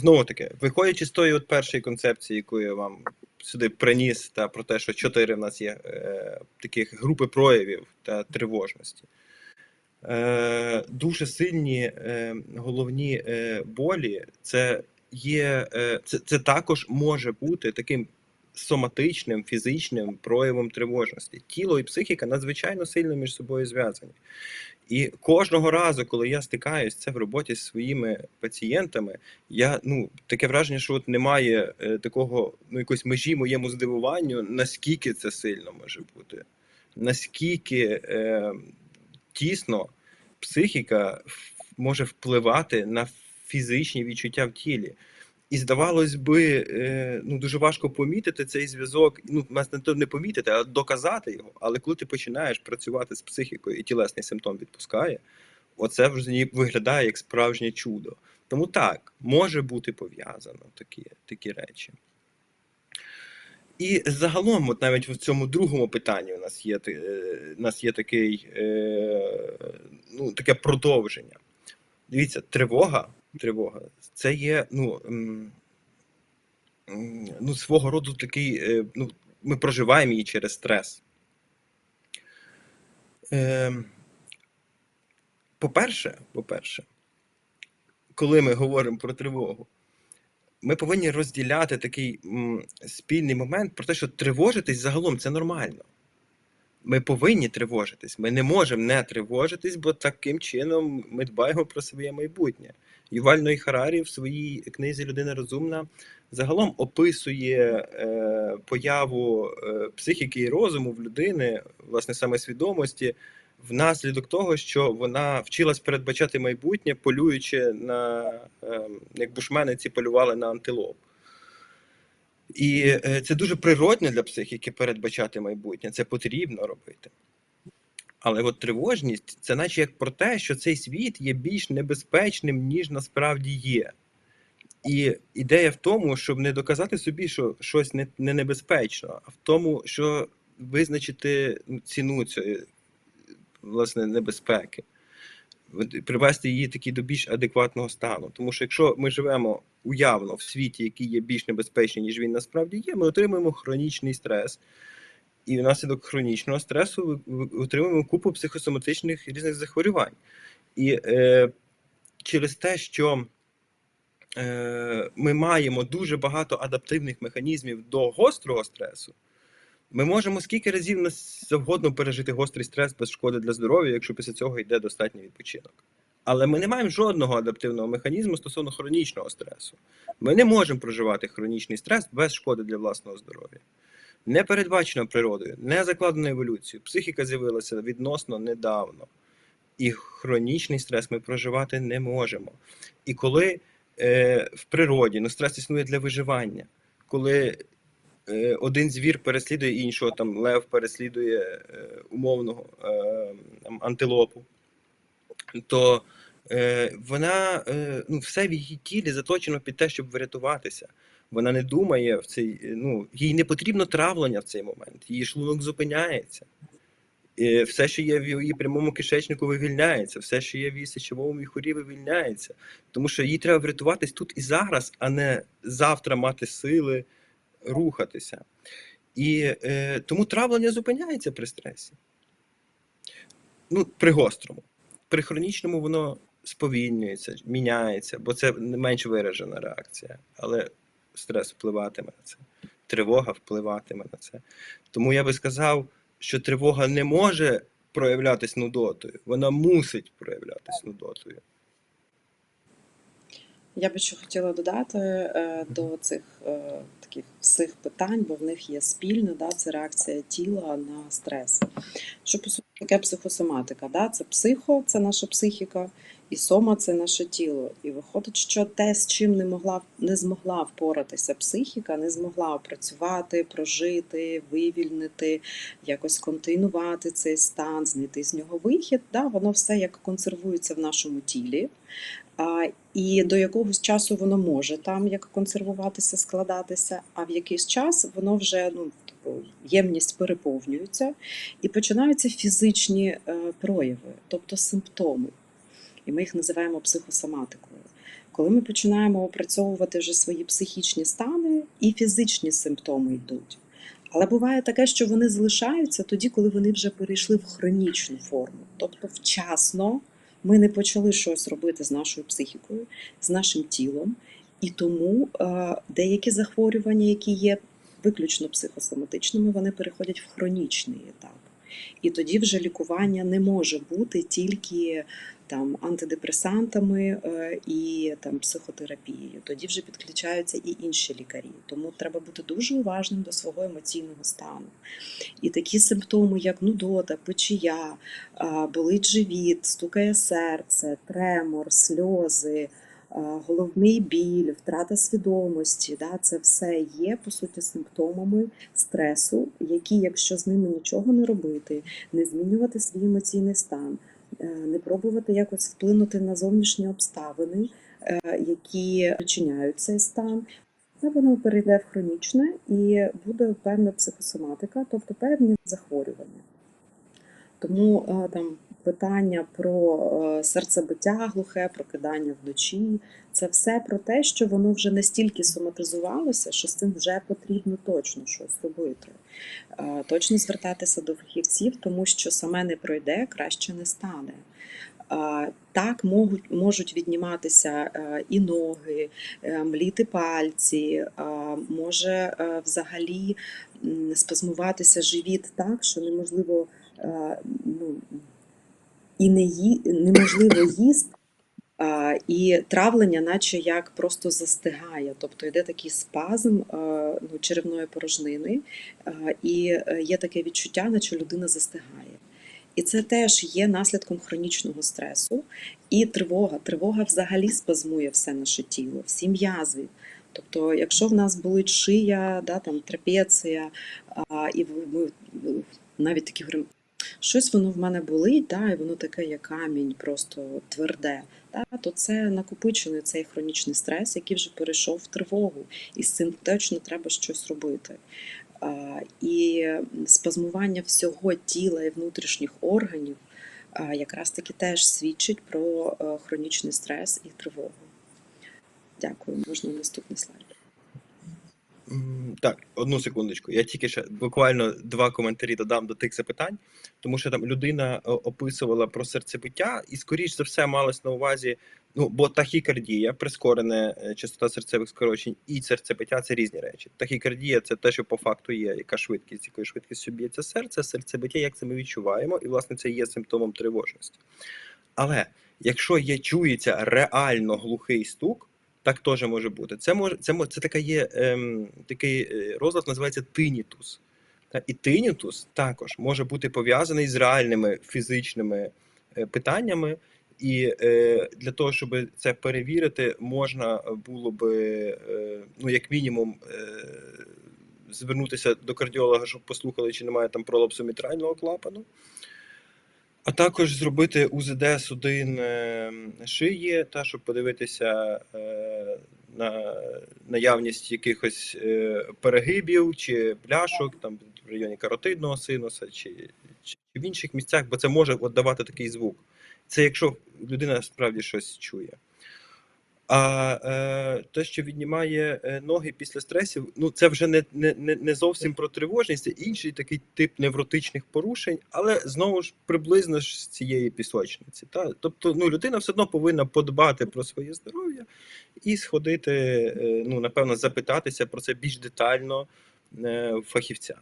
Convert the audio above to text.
знову таки, виходячи з тої от першої концепції, яку я вам сюди приніс, та про те, що чотири в нас є е, таких групи проявів та тривожності. Е, дуже сильні е, головні е, болі, це є, е, це, це також може бути таким соматичним, фізичним проявом тривожності. Тіло і психіка надзвичайно сильно між собою зв'язані. І кожного разу, коли я стикаюсь це в роботі з своїми пацієнтами, я ну таке враження, що от немає е, такого ну якоїсь межі моєму здивуванню, наскільки це сильно може бути, наскільки е, тісно психіка може впливати на фізичні відчуття в тілі. І здавалось би, е, ну дуже важко помітити цей зв'язок. Ну, власне, то не помітити, а доказати його. Але коли ти починаєш працювати з психікою і тілесний симптом відпускає, оце вже виглядає як справжнє чудо. Тому так, може бути пов'язано такі, такі речі. І загалом, от навіть в цьому другому питанні у нас є, е, у нас є такий, е, ну, таке продовження. Дивіться, тривога, тривога це є ну, ну, свого роду такий, е, ну, ми проживаємо її через стрес. Е, по-перше, по-перше, коли ми говоримо про тривогу, ми повинні розділяти такий спільний момент про те, що тривожитись загалом це нормально. Ми повинні тривожитись. Ми не можемо не тривожитись, бо таким чином ми дбаємо про своє майбутнє. Юваль Ной Харарі в своїй книзі Людина розумна загалом описує е, появу е, психіки і розуму в людини, власне, саме свідомості, внаслідок того, що вона вчилась передбачати майбутнє, полюючи на е, як бушмениці полювали на антилоп. І е, це дуже природне для психіки передбачати майбутнє, це потрібно робити. Але от тривожність це наче як про те, що цей світ є більш небезпечним, ніж насправді є. І ідея в тому, щоб не доказати собі, що щось не, не небезпечно, а в тому, що визначити ну, ціну цієї власне небезпеки, привести її таки до більш адекватного стану. Тому що якщо ми живемо уявно в світі, який є більш небезпечний, ніж він насправді є, ми отримуємо хронічний стрес. І внаслідок хронічного стресу отримуємо купу психосоматичних різних захворювань. І е, через те, що е, ми маємо дуже багато адаптивних механізмів до гострого стресу, ми можемо скільки разів нас завгодно пережити гострий стрес без шкоди для здоров'я, якщо після цього йде достатній відпочинок. Але ми не маємо жодного адаптивного механізму стосовно хронічного стресу. Ми не можемо проживати хронічний стрес без шкоди для власного здоров'я. Не передбачено природою, не закладено еволюцією. Психіка з'явилася відносно недавно. І хронічний стрес ми проживати не можемо. І коли е, в природі ну, стрес існує для виживання, коли е, один звір переслідує іншого, там лев переслідує е, умовного е, антилопу, то е, вона е, ну, все в її тілі заточено під те, щоб врятуватися. Вона не думає в цей, е, ну, їй не потрібно травлення в цей момент, її шлунок зупиняється. І все, що є в її прямому кишечнику, вивільняється, все, що є в її сечовому міхурі, вивільняється. Тому що їй треба врятуватись тут і зараз, а не завтра мати сили рухатися. І е, тому травлення зупиняється при стресі. Ну, при гострому. При хронічному воно сповільнюється, міняється, бо це менш виражена реакція. Але стрес впливатиме на це, тривога впливатиме на це. Тому я би сказав, що тривога не може проявлятись нудотою, вона мусить проявлятись нудотою. Я би ще хотіла додати е, до цих е, таких всіх питань, бо в них є спільне, да, це реакція тіла на стрес. Що по суті таке психосоматика? Да? Це психо, це наша психіка, і сома це наше тіло. І виходить, що те, з чим не могла не змогла впоратися психіка, не змогла опрацювати, прожити, вивільнити, якось континувати цей стан, знайти з нього вихід. Да? Воно все як консервується в нашому тілі. А, і до якогось часу воно може там як консервуватися, складатися, а в якийсь час воно вже ну, ємність переповнюється і починаються фізичні е, прояви, тобто симптоми. І ми їх називаємо психосоматикою. Коли ми починаємо опрацьовувати вже свої психічні стани, і фізичні симптоми йдуть. Але буває таке, що вони залишаються тоді, коли вони вже перейшли в хронічну форму. Тобто вчасно ми не почали щось робити з нашою психікою, з нашим тілом, і тому е, деякі захворювання, які є виключно психосоматичними, вони переходять в хронічний етап. І тоді вже лікування не може бути тільки там антидепресантами е, і там психотерапією. Тоді вже підключаються і інші лікарі. Тому треба бути дуже уважним до свого емоційного стану. І такі симптоми, як нудота, печія, болить живіт, стукає серце, тремор, сльози. А, Головний біль, втрата свідомості, да, це все є по суті симптомами стресу, які, якщо з ними нічого не робити, не змінювати свій емоційний стан, е, не пробувати якось вплинути на зовнішні обставини, е, які причиняють цей стан, це воно перейде в хронічне і буде певна психосоматика, тобто певні захворювання. Тому е, там питання про е, серцебиття глухе, прокидання вночі це все про те, що воно вже настільки соматизувалося, що з цим вже потрібно точно щось робити. Е, Точно звертатися до фахівців, тому що саме не пройде, краще не стане. Е, Так можуть, можуть відніматися і ноги, мліти пальці, може взагалі спазмуватися живіт так, що неможливо ну, і не ї, неможливо їсти. І травлення, наче як просто застигає, тобто йде такий спазм ну, черевної порожнини, і е, є таке відчуття, наче людина застигає. І це теж є наслідком хронічного стресу і тривога. Тривога взагалі спазмує все наше тіло, всі м'язи. Тобто, якщо в нас болить шия, да, там, трапеція, і ми навіть такі говоримо, щось воно в мене болить, да, і воно таке, як камінь, просто тверде. Да, то це накопичений цей хронічний стрес, який вже перейшов в тривогу, і з цим точно треба щось робити. І спазмування всього тіла і внутрішніх органів якраз таки теж свідчить про е, хронічний стрес і тривогу. Дякую. Можна наступний слайд. Так, одну секундочку. Я тільки ще буквально два коментарі додам до тих запитань, тому що там людина описувала про серцебиття, і скоріш за все малось на увазі. Ну, бо тахікардія, прискорене е, частота серцевих скорочень, і серцебиття це різні речі. Тахікардія це те, що по факту є, яка швидкість, якою швидкістю б'ється серце, серцебиття, як це ми відчуваємо, і власне це є симптомом тривожності. Але якщо є чується реально глухий стук, так теж може бути. Це може це це така є ем, такий е, розлад, називається тинітус. І тинітус також може бути пов'язаний з реальними фізичними е, питаннями. І е, для того, щоб це перевірити, можна було би, е, ну як мінімум, е, звернутися до кардіолога, щоб послухали, чи немає там пролапсу мітрального клапану. А також зробити УЗД судин е, шиї, та щоб подивитися е, на наявність якихось е, перегибів чи пляшок, там в районі каротидного синуса чи, чи в інших місцях, бо це може от давати такий звук. Це якщо людина справді щось чує. А е, те, що віднімає е, ноги після стресів, ну це вже не, не, не зовсім про тривожність, це інший такий тип невротичних порушень, але знову ж приблизно ж з цієї пісочниці. Та? Тобто ну, людина все одно повинна подбати про своє здоров'я і сходити, е, ну, напевно, запитатися про це більш детально е, фахівця.